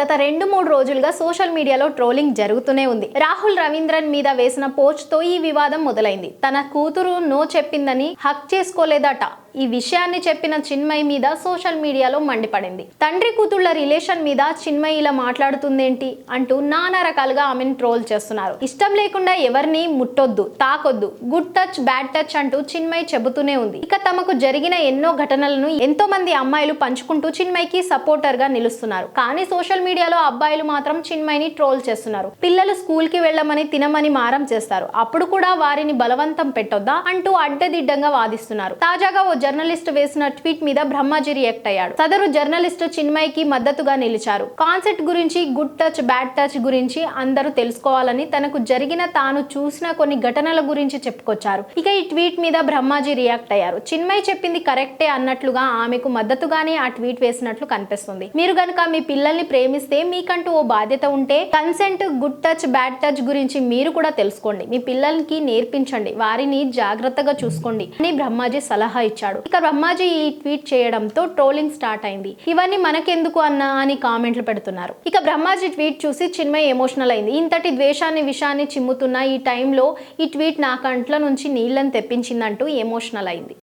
గత రెండు మూడు రోజులుగా సోషల్ మీడియాలో ట్రోలింగ్ జరుగుతూనే ఉంది. రాహుల్ రవీంద్రన్ మీద వేసిన పోచ్తో ఈ వివాదం మొదలైంది. తన కూతురు నో చెప్పిందని హక్ చేసుకోలేదట. ఈ విషయాన్ని చెప్పిన చిన్మయి మీద సోషల్ మీడియాలో మండిపడింది. తండ్రి కూతుళ్ళ రిలేషన్ మీద చిన్మయి ఇలా మాట్లాడుతుందేంటి అంటూ నానా రకాలుగా ఆమెను ట్రోల్ చేస్తున్నారు. ఇష్టం లేకుండా ఎవరిని ముట్టొద్దు తాకొద్దు గుడ్ టచ్ బ్యాడ్ టచ్ అంటూ చిన్మయి చెబుతూనే ఉంది. ఇక తమకు జరిగిన ఎన్నో ఘటనలను ఎంతో మంది అమ్మాయిలు పంచుకుంటూ చిన్మయికి సపోర్టర్గా నిలుస్తున్నారు. కానీ సోషల్ మీడియాలో అబ్బాయిలు మాత్రం చిన్మయిని ట్రోల్ చేస్తున్నారు. పిల్లలు స్కూల్కి వెళ్ళమని తినమని మారం చేస్తారు. అప్పుడు కూడా వారిని బలవంతం పెట్టొద్దా అంటూ అడ్డదిడ్డంగా వాదిస్తున్నారు. తాజాగా ఓ జర్నలిస్ట్ వేసిన ట్వీట్ మీద బ్రహ్మాజీ రియాక్ట్ అయ్యాడు. సదరు జర్నలిస్ట్ చిన్మయికి మద్దతుగా నిలిచారు. కాన్సెప్ట్ గురించి గుడ్ టచ్ బ్యాడ్ టచ్ గురించి అందరూ తెలుసుకోవాలని తనకు జరిగిన తాను చూసిన కొన్ని ఘటనల గురించి చెప్పుకొచ్చారు. ఇక ఈ ట్వీట్ మీద బ్రహ్మాజీ రియాక్ట్ అయ్యారు. చిన్మయి చెప్పింది కరెక్టే అన్నట్లుగా ఆమెకు మద్దతుగానే ఆ ట్వీట్ వేసినట్లు కనిపిస్తుంది. మీరు గనక మీ పిల్లల్ని ప్రేమిస్తే మీకంటూ ఓ బాధ్యత ఉంటే consent good touch bad touch గురించి మీరు కూడా తెలుసుకోండి. మీ పిల్లలకి నేర్పించండి. వారిని జాగ్రత్తగా చూసుకోండి అని బ్రహ్మాజీ సలహా ఇచ్చాడు. ఇక బ్రహ్మాజీ ఈ ట్వీట్ చేయడంతో ట్రోలింగ్ స్టార్ట్ అయింది. ఇవన్నీ మనకెందుకు అన్నా అని కామెంట్లు పెడుతున్నారు. ఇక బ్రహ్మాజీ ట్వీట్ చూసి చిన్మయ ఎమోషనల్ అయింది. ఇంతటి ద్వేషాన్ని విషాన్ని చిమ్ముతున్న ఈ టైంలో ఈ ట్వీట్ నా కంట్ల నుంచి నీళ్ళని తెప్పించిందంటూ ఎమోషనల్ అయింది.